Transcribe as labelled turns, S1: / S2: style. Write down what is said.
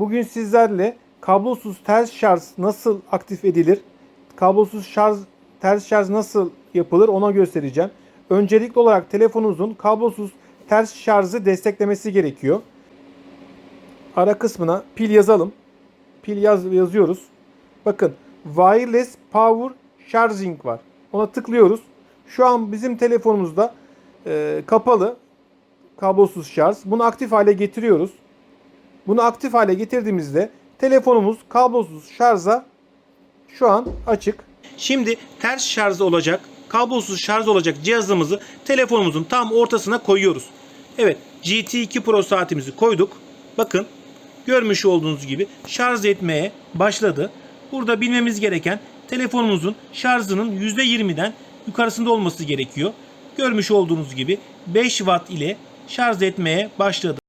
S1: Bugün sizlerle kablosuz ters şarj nasıl aktif edilir? Kablosuz şarj ters şarj nasıl yapılır ona göstereceğim. Öncelikli olarak telefonunuzun kablosuz ters şarjı desteklemesi gerekiyor. Ara kısmına pil yazalım. Pil yaz yazıyoruz. Bakın wireless power charging var. Ona tıklıyoruz. Şu an bizim telefonumuzda e, kapalı kablosuz şarj. Bunu aktif hale getiriyoruz. Bunu aktif hale getirdiğimizde telefonumuz kablosuz şarja şu an açık. Şimdi ters şarj olacak, kablosuz şarj olacak cihazımızı telefonumuzun tam ortasına koyuyoruz. Evet, GT2 Pro saatimizi koyduk. Bakın görmüş olduğunuz gibi şarj etmeye başladı. Burada bilmemiz gereken telefonumuzun şarjının %20'den yukarısında olması gerekiyor. Görmüş olduğunuz gibi 5 watt ile şarj etmeye başladı.